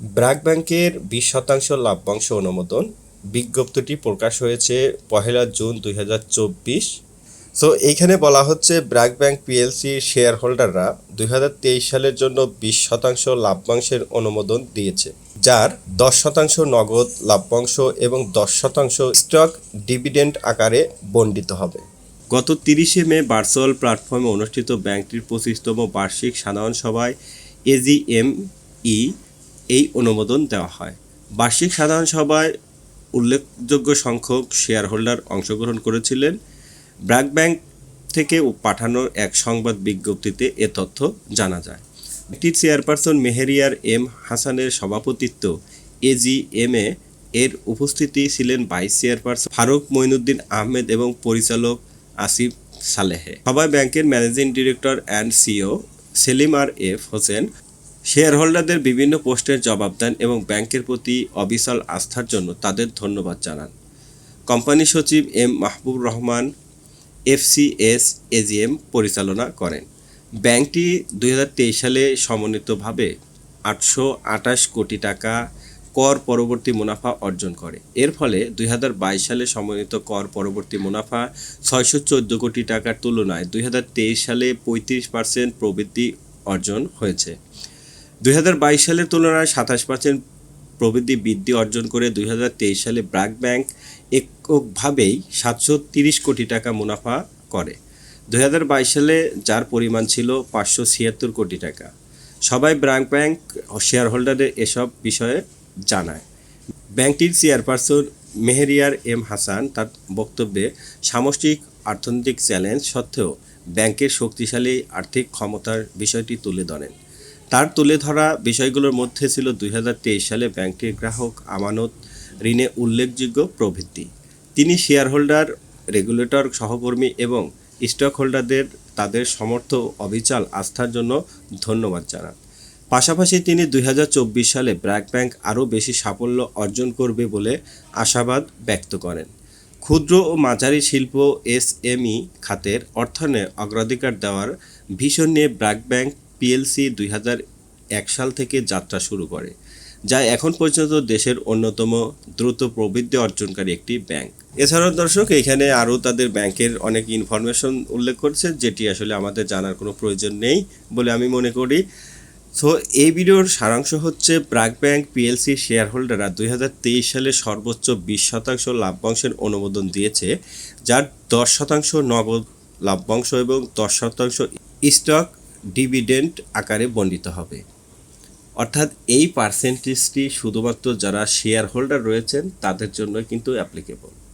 ব্র্যাক ব্যাংকের বিশ শতাংশ লাভ্যাংশ অনুমোদন বিজ্ঞপ্তিটি প্রকাশ হয়েছে পহেলা জুন দুই হাজার চব্বিশ। সো এইখানে বলা হচ্ছে ব্র্যাক ব্যাংক পিএলসির শেয়ার হোল্ডাররা দুই হাজার তেইশ সালের জন্য বিশ শতাংশ লাভ্যাংশের অনুমোদন দিয়েছে, যার দশ শতাংশ নগদ লাভ্যাংশ এবং দশ শতাংশ স্টক ডিভিডেন্ড আকারে বণ্ডিত হবে। গত তিরিশে মে ভার্চুয়াল প্ল্যাটফর্মে অনুষ্ঠিত ব্যাংকটির পঁচিশতম বার্ষিক সাধারণ সভায় এজিএমই এই অনুমোদন দেওয়া হয়। বার্ষিক সাধারণ সভায় উল্লেখযোগ্য সংখ্যক শেয়ার হোল্ডার অংশগ্রহণ করেছিলেন। ব্র্যাক ব্যাংক থেকে পাঠানো এক সংবাদ বিজ্ঞপ্তিতে এ তথ্য জানা যায়। ব্যাংকটির চেয়ারপারসন মেহেরিয়ার এম হাসানের সভাপতিত্ব এজিএমএ এর উপস্থিতি ছিলেন ভাইস চেয়ারপারসন ফারুক মঈনুদ্দিন আহমেদ এবং পরিচালক আসিফ সালেহে। সবাই ব্যাংকের managing director and CEO Selim R F Hossain share হোল্ডারদের বিভিন্ন পোস্টের জবাব দেন এবং ব্যাংকের প্রতি অবিচল আস্থার জন্য তাদের ধন্যবাদ জানান। কোম্পানি সচিব M Mahbub Rahman FCS AGM পরিচালনা করেন। ব্যাংকটি দুই হাজার তেইশ সালে সমন্বিতভাবে আটশো আটাশ কোটি টাকা কর পরবর্তী মুনাফা অর্জন করে। এর ফলে দুই হাজার বাইশ সালে সমন্বিত কর পরবর্তী মুনাফা ছয়শো চোদ্দ কোটি টাকার তুলনায় দুই হাজার তেইশ সালে পঁয়ত্রিশ পার্সেন্ট প্রবৃদ্ধি অর্জন হয়েছে। দুই হাজার বাইশ সালের তুলনায় সাতাশ পার্সেন্ট প্রবৃদ্ধি বৃদ্ধি অর্জন করে দুই হাজার তেইশ সালে ব্র্যাক ব্যাংক এককভাবেই সাতশো কোটি টাকা মুনাফা করে। দু হাজার বাইশ সালে যার পরিমাণ ছিল পাঁচশো ছিয়াত্তর কোটি টাকা। সবাই ব্র্যাক ব্যাংক শেয়ার হোল্ডারদের এসব বিষয়ে জানায়। ব্যাংকটির চেয়ারপারসন মেহেরিয়ার এম হাসান তার বক্তব্যে সামষ্টিক অর্থনৈতিক চ্যালেঞ্জ সত্ত্বেও ব্যাংকের শক্তিশালী আর্থিক ক্ষমতার বিষয়টি তুলে ধরেন। তার তুলে ধরা বিষয়গুলোর মধ্যে ছিল দুই হাজার তেইশ সালে ব্যাংকটির গ্রাহক আমানত, ঋণে উল্লেখযোগ্য প্রবৃদ্ধি তিনি শেয়ার হোল্ডার রেগুলেটর, সহকর্মী এবং স্টক হোল্ডারদের তাদের সমর্থ অবিচাল আস্থার জন্য ধন্যবাদ জানান। পাশাপাশি তিনি দুই হাজার চব্বিশ সালে ব্র্যাক ব্যাংক আরও বেশি সাফল্য অর্জন করবে বলে আশাবাদ ব্যক্ত করেন। ক্ষুদ্র ও মাঝারি শিল্প এসএমই খাতের অর্থায়নে অগ্রাধিকার দেওয়ার ভীষণ নিয়ে ব্র্যাক ব্যাংক পিএলসি দুই সাল থেকে যাত্রা শুরু করে, যা এখন পর্যন্ত দেশের অন্যতম দ্রুত প্রবৃদ্ধি অর্জনকারী একটি ব্যাংক। এছাড়াও দর্শক, এখানে আরও তাদের ব্যাংকের অনেক ইনফরমেশন উল্লেখ করছে, যেটি আসলে আমাদের জানার কোনো প্রয়োজন নেই বলে আমি মনে করি। সো, এই ভিডিওর সারাংশ হচ্ছে ব্র্যাক ব্যাংক পিএলসি শেয়ার হোল্ডাররা দুই সালে সর্বোচ্চ বিশ শতাংশ লাভ্যাংশের অনুমোদন দিয়েছে, যার দশ শতাংশ নগদ লাভ্যাংশ এবং দশ শতাংশ স্টক ডিভিডেন্ড আকারে বণ্ডিত হবে। অর্থাৎ এই পার্সেন্টেজটি শুধুমাত্র যারা শেয়ার হোল্ডার রয়েছেন, তাদের জন্য কিন্তু অ্যাপ্লিকেবল